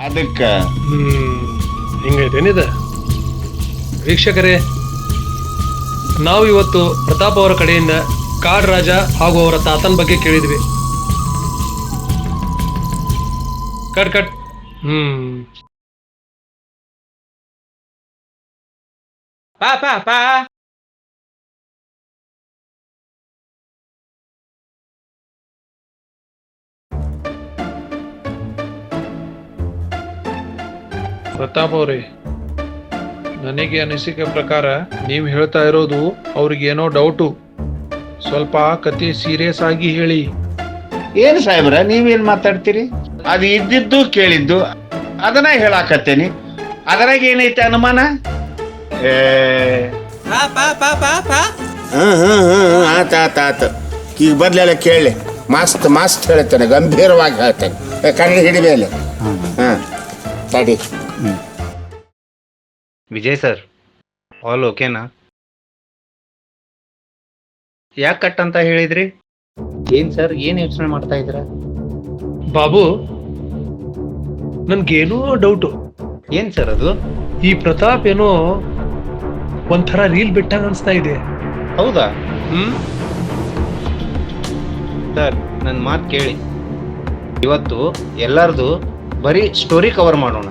ಅದಕ್ಕ. ಹ್ಮ್ ಹಿಂಗೈತೇನಿದೆ? ವೀಕ್ಷಕರೇ ನಾವು ಇವತ್ತು ಪ್ರತಾಪ್ ಅವರ ಕಡೆಯಿಂದ ಕಾಡ್ ರಾಜ ಹಾಗೂ ಅವರ ತಾತನ ಬಗ್ಗೆ ಕೇಳಿದ್ವಿ. Cut cut. ಹ್ಮ್. ಪಾ ಪಾ ಪಾ. ಪ್ರತಾಪ್ ಅವ್ರಿ ನನಗೆ ಅನಿಸಿಕೆ ಪ್ರಕಾರ ನೀವು ಹೇಳ್ತಾ ಇರೋದು ಅವ್ರಿಗೇನೋ ಡೌಟು ಸ್ವಲ್ಪ ಕತೆ ಸೀರಿಯಸ್ ಆಗಿ ಹೇಳಿ. ಏನು ಸಾಹೇಬ್ರ ನೀವೇನು ಮಾತಾಡ್ತೀರಿ? ಅದು ಇದ್ದಿದ್ದು ಕೇಳಿದ್ದು ಅದನ್ನ ಹೇಳಾಕತ್ತೇನಿ. ಅದರಾಗ ಏನೈತೆ ಅನುಮಾನ? ಏ ಹ್ಮ್ ಹ್ಮ್ ಹ್ಮ್ ಹ್ಮ್ ಆತ ಆತ ಆತ. ಈಗ ಬದ್ಲೆಲ್ಲ ಕೇಳಿ. ಮಸ್ತ್ ಮಸ್ತ್ ಹೇಳ್ತೇನೆ ಗಂಭೀರವಾಗಿ ಹೇಳ್ತಾನೆ. ಕಣ್ಣು ಕನ್ನಡಿ ಹಿಡಿಬೇಲೆ. ಹಾಂ ತಡಿ. ವಿಜಯ್ ಸರ್ ಆಲ್ ಓಕೆನಾ ಯಾಕೆ ಕಟ್ ಅಂತ ಹೇಳಿದ್ರಿ? ಏನ್ ಸರ್ ಏನ್ ಯೋಚನೆ ಮಾಡ್ತಾ ಇದ್ರ ಬಾಬು ನನ್ಗೇನೋ ಡೌಟು ಏನ್ ಸರ್ ಅದು? ಈ ಪ್ರತಾಪ್ ಏನೋ ಒಂಥರ ರೀಲ್ ಬಿಟ್ಟಂಗ ಅನ್ಸ್ತಾ ಇದೆ. ಹೌದಾ? ಹ್ಮ್? ಸರ್ ನನ್ನ ಮಾತು ಕೇಳಿ. ಇವತ್ತು ಎಲ್ಲರದು ಬರೀ ಸ್ಟೋರಿ ಕವರ್ ಮಾಡೋಣ.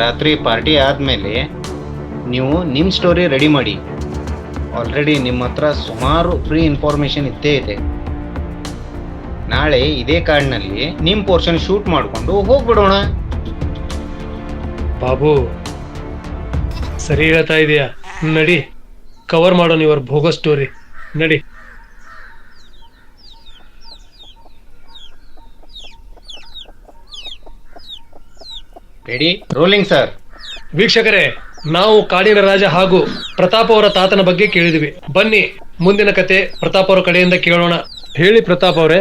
ರಾತ್ರಿ ಪಾರ್ಟಿ ಆದಮೇಲೆ ನೀವು ನಿಮ್ಮ ಸ್ಟೋರಿ ರೆಡಿ ಮಾಡಿ. ಆಲ್ರೆಡಿ ನಿಮ್ಮ ಹತ್ರ ಸುಮಾರು ಫ್ರೀ ಇನ್ಫಾರ್ಮೇಷನ್ ಇದ್ದೇ ಇದೆ. ನಾಳೆ ಇದೇ ಕಾರ್ಡ್ನಲ್ಲಿ ನಿಮ್ಮ ಪೋರ್ಷನ್ ಶೂಟ್ ಮಾಡಿಕೊಂಡು ಹೋಗ್ಬಿಡೋಣ. ಬಾಬು, ಸರಿ ಹೇಳ್ತಾ ಇದೀಯಾ? ನಡಿ ಕವರ್ ಮಾಡೋಣ ಇವರ್ ಭೋಗ ಸ್ಟೋರಿ ನಡಿ. ರೆಡಿ ರೋಲಿಂಗ್ ಸರ್ ವೀಕ್ಷಕರೇ ನಾವು ಕಾಡಿನ ರಾಜ ಹಾಗೂ ಪ್ರತಾಪ್ ಅವರ ತಾತನ ಬಗ್ಗೆ ಕೇಳಿದ್ವಿ. ಬನ್ನಿ ಮುಂದಿನ ಕತೆ ಪ್ರತಾಪ್ ಅವರ ಕಡೆಯಿಂದ ಕೇಳೋಣ. ಹೇಳಿ ಪ್ರತಾಪ್ ಅವರೇ.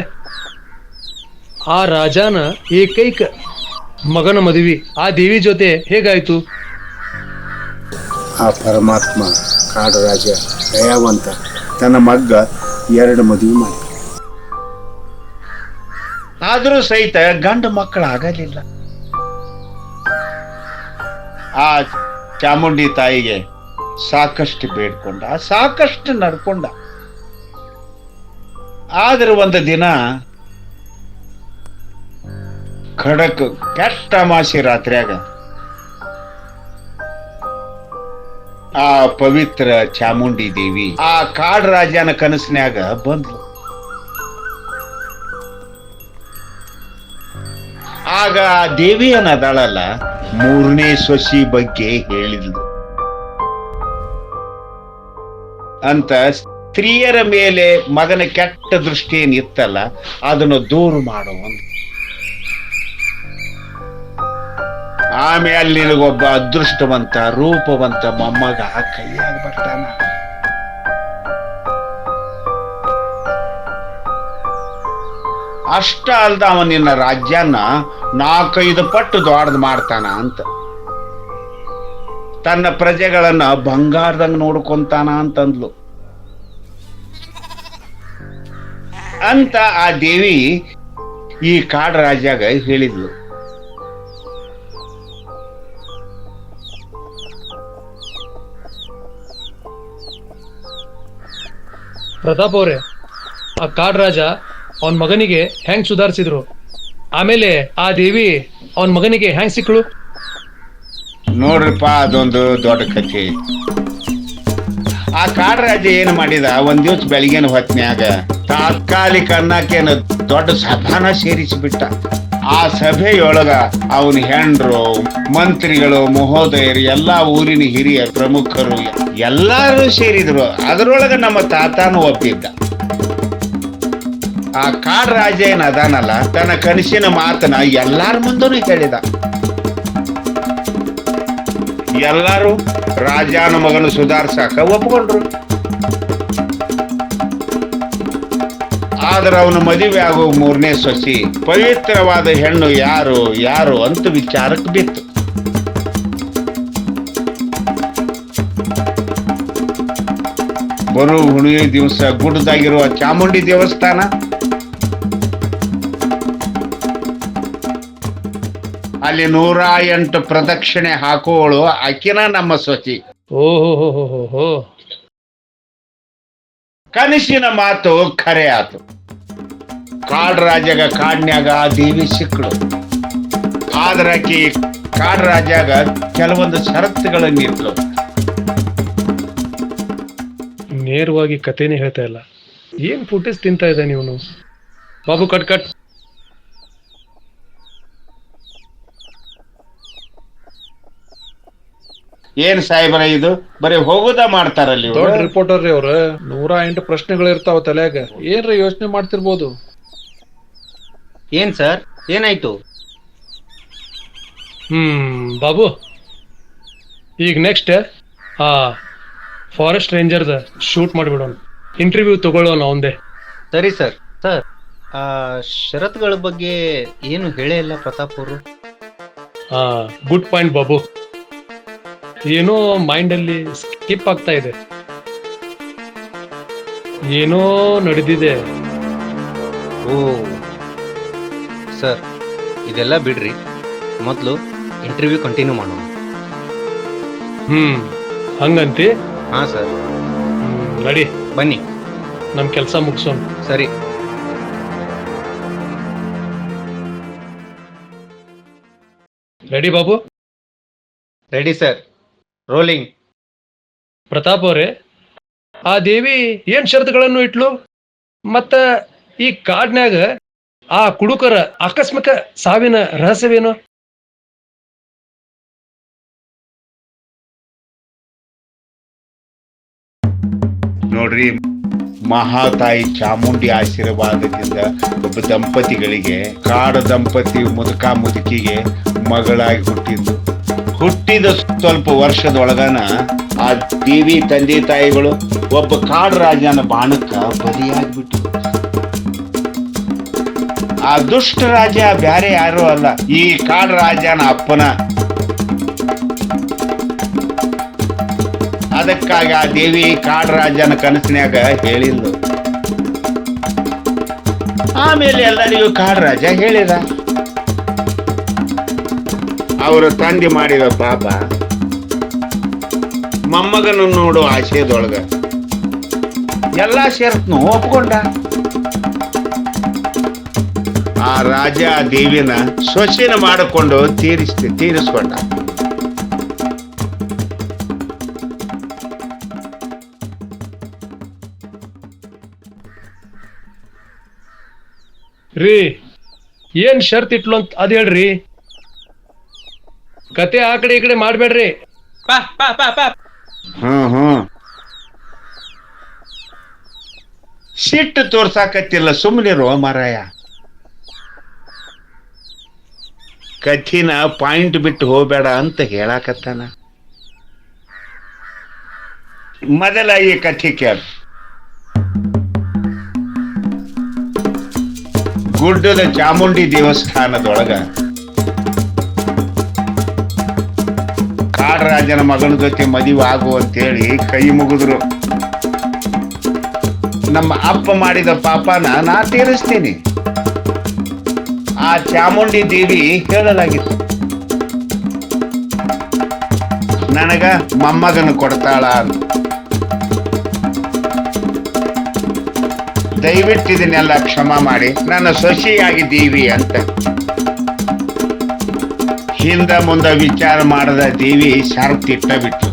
ಆ ರಾಜನ ಏಕೈಕ ಮಗನ ಮದುವೆ. ಆ ದೇವಿ ಜೊತೆ ಹೇಗಾಯ್ತು? ಆ ಪರಮಾತ್ಮ ಕಾಡು ರಾಜ ದಯಾವಂತ ತನ್ನ ಮಗ್ಗ ಎರಡು ಮದುವೆ ಮಾಡಿ ಆದರೂ ಸಹಿತ ಗಂಡು ಮಕ್ಕಳು ಆಗಲಿಲ್ಲ ಆ ಚಾಮುಂಡಿ ತಾಯಿಗೆ ಸಾಕಷ್ಟು ಬೇಡ್ಕೊಂಡ, ಸಾಕಷ್ಟು ನಡ್ಕೊಂಡ. ಆದ್ರೆ ಒಂದು ದಿನ ಖಡಕ್ ಕೆಟ್ಟ ಮಾಸಿ ರಾತ್ರಿಯಾಗ ಆ ಪವಿತ್ರ ಚಾಮುಂಡಿ ದೇವಿ ಆ ಕಾಡ್ ರಾಜನ ಕನಸಿನ್ಯಾಗ ಬಂದ್ಲು. ಆಗ ಆ ದೇವಿ ಅನ್ನದಾಳಲ್ಲ ಮೂರನೇ ಸೊಸಿ ಬಗ್ಗೆ ಹೇಳಿದ್ಲು. ಅಂತ ಸ್ತ್ರೀಯರ ಮೇಲೆ ಮಗನ ಕೆಟ್ಟ ದೃಷ್ಟಿ ಏನಿತ್ತಲ್ಲ ಅದನ್ನು ದೂರ ಮಾಡು ಅಂತ ಆಮೇಲೆ ನಿನಗೊಬ್ಬ ಅದೃಷ್ಟವಂತ, ರೂಪವಂತ ಮೊಮ್ಮಗ ಕೈಯಾಗಿ ಬರ್ತಾನ. ಅಷ್ಟ ಅಲ್ದ ಅವ ನಿನ್ನ ರಾಜ್ಯನ ನಾಲ್ಕೈದು ಪಟ್ಟು ದೊಡ್ಡದು ಮಾಡ್ತಾನ ಅಂತ. ತನ್ನ ಪ್ರಜೆಗಳನ್ನ ಬಂಗಾರದಂಗ ನೋಡ್ಕೊಂತಾನ ಅಂತಂದ್ಲು. ಅಂತ ಆ ದೇವಿ ಈ ಕಾಡ ರಾಜ್ಯಾಗ ಹೇಳಿದ್ಲು. ಪ್ರತಾಪ್ ಅವ್ರೆ, ಆ ಕಾಡ್ ರಾಜ ಅವನ ಮಗನಿಗೆ ಹೆಂಗ್ ಸುಧಾರಿಸಿದ್ರು? ಆಮೇಲೆ ಆ ದೇವಿ ಅವನ ಮಗನಿಗೆ ಹೆಂಗ್ ಸಿಕ್ಕಳು? ನೋಡ್ರಿಪ್ಪ, ಅದೊಂದು ದೊಡ್ಡ ಕಥೆ. ಆ ಕಾಡರಾಜ ಏನು ಮಾಡಿದ? ಒಂದ್ ದಿವ್ಸ ಬೆಳಿಗ್ಗೆನ ಹೊತ್ನ್ಯಾಗ ತಾತ್ಕಾಲಿಕ ಅನ್ನಕ್ಕೇನು ದೊಡ್ಡ ಸಭಾನ ಸೇರಿಸಿಬಿಟ್ಟ. ಆ ಸಭೆಯೊಳಗ ಅವನ ಹೆಂಡ್ರು, ಮಂತ್ರಿಗಳು, ಮಹೋದಯರು, ಎಲ್ಲಾ ಊರಿನ ಹಿರಿಯ ಪ್ರಮುಖರು ಎಲ್ಲಾರು ಸೇರಿದ್ರು. ಅದರೊಳಗ ನಮ್ಮ ತಾತಾನು ಒಪ್ಪಿದ್ದ ಆ ಕಾಡ್ ರಾಜ ಏನ್ ತನ್ನ ಕನಸಿನ ಮಾತನ್ನ ಎಲ್ಲಾರ ಮುಂದೂ ಹೇಳಿದ. ಎಲ್ಲಾರು ರಾಜನ ಮಗನ ಸುಧಾರ್ಸಾಕ ಒಪ್ಕೊಂಡ್ರು. ಆದ್ರೆ ಅವನ ಮದುವೆ ಆಗೋ ಮೂರನೇ ಸೊಸಿ ಪವಿತ್ರವಾದ ಹೆಣ್ಣು ಯಾರು ಯಾರು ಅಂತ ವಿಚಾರಕ್ಕೆ ಬಿತ್ತು. ಬರೋ ಹುಣಿಯ ದಿವಸ ಗುಡ್ಡದಾಗಿರುವ ಚಾಮುಂಡಿ ದೇವಸ್ಥಾನ ಅಲ್ಲಿ ನೂರ ಎಂಟು ಪ್ರದಕ್ಷಿಣೆ ಹಾಕುವಳು ಆಕಿನ ನಮ್ಮ ಓಹೋ ಹೋ ಕನಸಿನ ಮಾತು ಖರೆ ಆತು. ಕಾಡ್ ರಾಜಗ ಕಾಡ್ನ್ಯಾಗ ದೇವಿ ಸಿಕ್ಕಳು ಆದ್ರಾಕಿ ಕಾಡ್ ರಾಜಾಗ ಕೆಲವೊಂದು ಷರತ್ತುಗಳು ನಿಂತು ನೇರವಾಗಿ ಕಥೆನೇ ಹೇಳ್ತಾ ಇಲ್ಲ. ಏನ್ ಫುಟೇಜ್ ತಿಂತಾ ಇದ್ದಾನೆ ಇವನು ಬಾಬು ಕಟ್ ಕಟ್. ಏನ್ ಸಾಹೇಬರ ಇದು? ಬರೀ ಹೋಗುದ ಮಾಡ್ತಾರಲ್ಲಿ. ದೊಡ್ಡ ರಿಪೋರ್ಟರ್ ರೀ ಅವ್ರ. ನೂರ ಎಂಟು ಪ್ರಶ್ನೆಗಳು ಇರ್ತಾವ ತಲೆಯಾಗ. ಏನ್ರ ಯೋಚನೆ ಮಾಡ್ತಿರ್ಬೋದು? ಏನ್ ಸರ್? ಏನಾಯ್ತು? ಹ್ಮ್ ಬಾಬು. ಈಗ ನೆಕ್ಸ್ಟ್ ಆ ಫಾರೆಸ್ಟ್ ರೇಂಜರ್ದ ಶೂಟ್ ಮಾಡಿಬಿಡೋಣ. ಇಂಟರ್ವ್ಯೂ ತಗೊಳ್ಳೋಣ ಅವಂದೇ ಸರಿ ಸರ್. ಸರ್ ಆ ಶರತ್ಗಳ ಬಗ್ಗೆ ಏನು ಹೇಳೇ ಇಲ್ಲ ಪ್ರತಾಪ್ ಅವರು. ಹಾ ಗುಡ್ ಪಾಯಿಂಟ್ ಬಾಬು. ಏನೋ ಮೈಂಡಲ್ಲಿ ಸ್ಕಿಪ್ ಆಗ್ತಾ ಇದೆ. ಏನೋ ನಡೆದಿದೆ. ಓ ಸರ್ ಇದೆಲ್ಲ ಬಿಡ್ರಿ. ಮೊದಲು ಇಂಟರ್ವ್ಯೂ ಕಂಟಿನ್ಯೂ ಮಾಡೋಣ. ಹ್ಮ್ ಹಂಗಂತಿ? ಹಾಂ ಸರ್. ನಡಿ. ಬನ್ನಿ. ನಮ್ ಕೆಲಸ ಮುಗಿಸೋಣ. ಸರಿ. Ready Babu. Ready sir. Rolling Pratap ಅವರೇ ಆ ದೇವಿ ಏನ್ ಷರತ್ತುಗಳನ್ನು ಇಟ್ಲು? ಮತ್ತ ಈ ಕಾಡ್ನ್ಯಾಗ ಆ ಕುಡುಕರ ಆಕಸ್ಮಿಕ ಸಾವಿನ ರಹಸ್ಯವೇನು? ನೋಡ್ರಿ ಮಹಾತಾಯಿ ಚಾಮುಂಡಿ ಆಶೀರ್ವಾದದಿಂದ ಒಬ್ಬ ದಂಪತಿಗಳಿಗೆ ಕಾಡ ದಂಪತಿ ಮುದುಕ ಮುದುಕಿಗೆ ಮಗಳಾಗಿ ಹುಟ್ಟಿದ್ದು. ಹುಟ್ಟಿದ ಸ್ವಲ್ಪ ವರ್ಷದೊಳಗನ ಆ ದೇವಿ ತಂದೆ ತಾಯಿಗಳು ಒಬ್ಬ ಕಾಡು ರಾಜನ ಬಾಣಕ್ಕ ಬಲಿಯಾಗ್ಬಿಟ್ಟು ಆ ದುಷ್ಟ ರಾಜ ಬ್ಯಾರೆ ಯಾರು ಅಲ್ಲ, ಈ ಕಾಡು ರಾಜನ ಅಪ್ಪನ. ಅದಕ್ಕಾಗಿ ಆ ದೇವಿ ಕಾಡರಾಜನ ಕನಸಿನಾಗ ಹೇಳಿಲ್ಲ. ಆಮೇಲೆ ಎಲ್ಲರಿಗೂ ಕಾಡರಾಜ ಹೇಳಿದ. ಅವರ ತಂದೆ ಮಾಡಿದ ಪಾಪ. ಮೊಮ್ಮಗನ ನೋಡೋ ಆಶಯದೊಳಗ ಎಲ್ಲ ಶರತ್ನು ಒಪ್ಕೊಂಡ. ಆ ರಾಜ ದೇವಿನ ಸೊಸೆನ ಮಾಡಿಕೊಂಡು ತೀರಿಸ್ತಿ, ತೀರಿಸ್ಕೊಂಡ. ರೀ, ಏನ್ ಶರ್ತ್ ಇಟ್ಲು ಅಂತ ಅದ್ ಹೇಳ್ರಿ. ಕತೆ ಆ ಕಡೆ ಈ ಕಡೆ ಮಾಡ್ಬೇಡ್ರಿ. ಹ್ಮ್ ಹ್ಮ್. ಸಿಟ್ಟು ತೋರ್ಸಾಕತ್ತಿಲ್ಲ ಸುಮ್ಮನಿರೋ ಮಾರಾಯ. ಕಥಿನ ಪಾಯಿಂಟ್ ಬಿಟ್ಟು ಹೋಗ್ಬೇಡ ಅಂತ ಹೇಳಾಕತ್ತಾನ. ಮೊದಲ ಈ ಕಥೆ ಕೇಳ. ಗುಡ್ಡದ ಚಾಮುಂಡಿ ದೇವಸ್ಥಾನದೊಳಗ ಕಾಡರಾಜನ ಮಗನ ಜೊತೆ ಮದುವೆ ಆಗು ಅಂತೇಳಿ ಕೈ ಮುಗಿದ್ರು. ನಮ್ಮ ಅಪ್ಪ ಮಾಡಿದ ಪಾಪನ ನಾ ತೀರಿಸ್ತೀನಿ. ಆ ಚಾಮುಂಡಿ ದೇವಿ ಹೇಳಲಾಗಿತ್ತು. ನನಗ ಮೊಮ್ಮಗನ ಕೊಡ್ತಾಳ. ದಯವಿಟ್ಟು ಇದನ್ನೆಲ್ಲ ಕ್ಷಮ ಮಾಡಿ. ನನ್ನ ದೇವಿ ಅಂತ. ಹಿಂದ ಮುಂದ ವಿಚಾರ ಮಾಡದ ದೇವಿ ಷರತ್ತಿಟ್ಟ ಬಿಟ್ಟು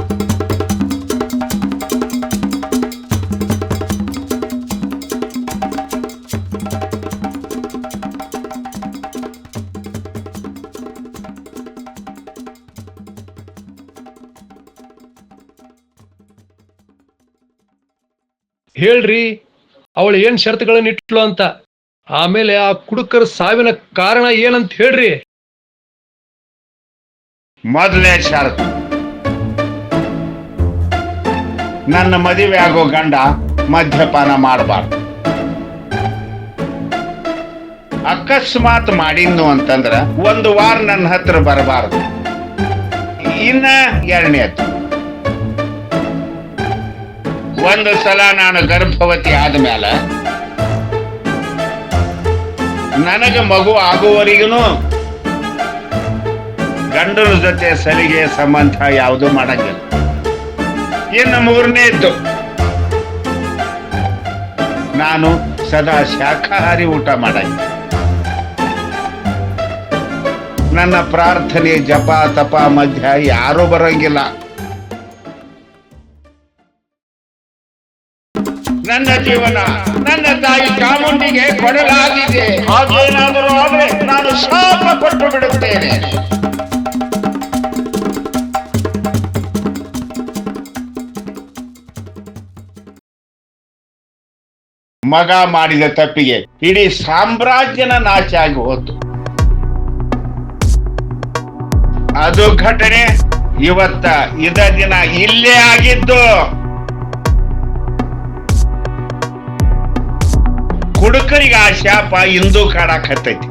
ಹೇಳ್ರಿ, ಅವಳು ಏನ್ ಷರತ್ತುಗಳನ್ನ ಇಟ್ಲು ಅಂತ. ಆಮೇಲೆ ಆ ಕುಡುಕರ ಸಾವಿನ ಕಾರಣ ಏನಂತ ಹೇಳ್ರಿ. ಮೊದಲೇ ಷರತ್ತು. ನನ್ನ ಮದುವೆ ಆಗೋ ಗಂಡ ಮದ್ಯಪಾನ ಮಾಡಬಾರ್ದು. ಅಕಸ್ಮಾತ್ ಮಾಡಿದ್ನು ಅಂತಂದ್ರ ಒಂದು ವಾರ ನನ್ನ ಹತ್ರ ಬರಬಾರದು. ಇನ್ನ ಎರಡನೇದು ಒಂದು ಸಲ ನಾನು ಗರ್ಭವತಿ ಆದ್ಮೇಲೆ ನನಗೆ ಮಗು ಆಗುವವರೆಗೂ ಗಂಡನ ಜೊತೆ ಸರಿಗೆ ಸಂಬಂಧ ಯಾವುದು ಮಾಡಂಗಿಲ್ಲ. ಇನ್ನು ಮೂರನೇದ್ದು ನಾನು ಸದಾ ಶಾಖಾಹಾರಿ ಊಟ ಮಾಡಂಗಿಲ್ಲ. ನನ್ನ ಪ್ರಾರ್ಥನೆ ಜಪ ತಪ ಮಧ್ಯ ಯಾರೂ ಬರಂಗಿಲ್ಲ. ನನ್ನ ಜೀವನ, ನನ್ನ ತಾಯಿ ಚಾಮುಂಡಿಗೆ ಕೊಡಲಾಗಿದೆ. ಹಾಗೇನಾದರೂ ಆದರೆ ನಾನು ಶಾಪ ಕೊಟ್ಟು ಬಿಡುತ್ತೇನೆ. ಮಗ ಮಾಡಿದ ತಪ್ಪಿಗೆ ಇಡೀ ಸಾಮ್ರಾಜ್ಯನ ನಾಶ ಆಗಿ ಹೋತು. ಅದು ಘಟನೆ ಇವತ್ತ ಇದ ದಿನ ಇಲ್ಲೇ ಆಗಿದ್ದು. ಕುಡುಕರಿಗೆ ಆ ಶಾಪ ಇಂದು ಕಾಡಾಕತ್ತೈತಿ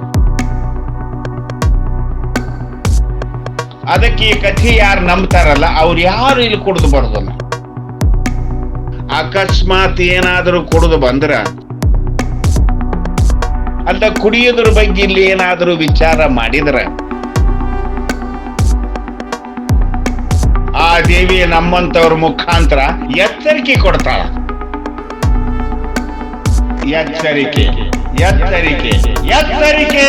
ಅದಕ್ಕೆ ಈ ಕಥೆ ಯಾರು ನಂಬ್ತಾರಲ್ಲ, ಅವ್ರು ಯಾರು ಇಲ್ಲಿ ಕುಡಿದು ಬರೋದಿಲ್ಲ ಅಕಸ್ಮಾತ್ ಏನಾದರೂ ಕುಡಿದು ಬಂದ್ರ? ಅಂತ ಕುಡಿಯೋದ್ರ ಬಗ್ಗೆ ಇಲ್ಲಿ ಏನಾದರೂ ವಿಚಾರ ಮಾಡಿದ್ರ? ಆ ದೇವಿ ನಮ್ಮಂತವ್ರ ಮುಖಾಂತರ ಎಚ್ಚರಿಕೆ ಕೊಡ್ತಾಳ. ಎಚ್ಚರಿಕೆ ಎಚ್ಚರಿಕೆ ಎಚ್ಚರಿಕೆ.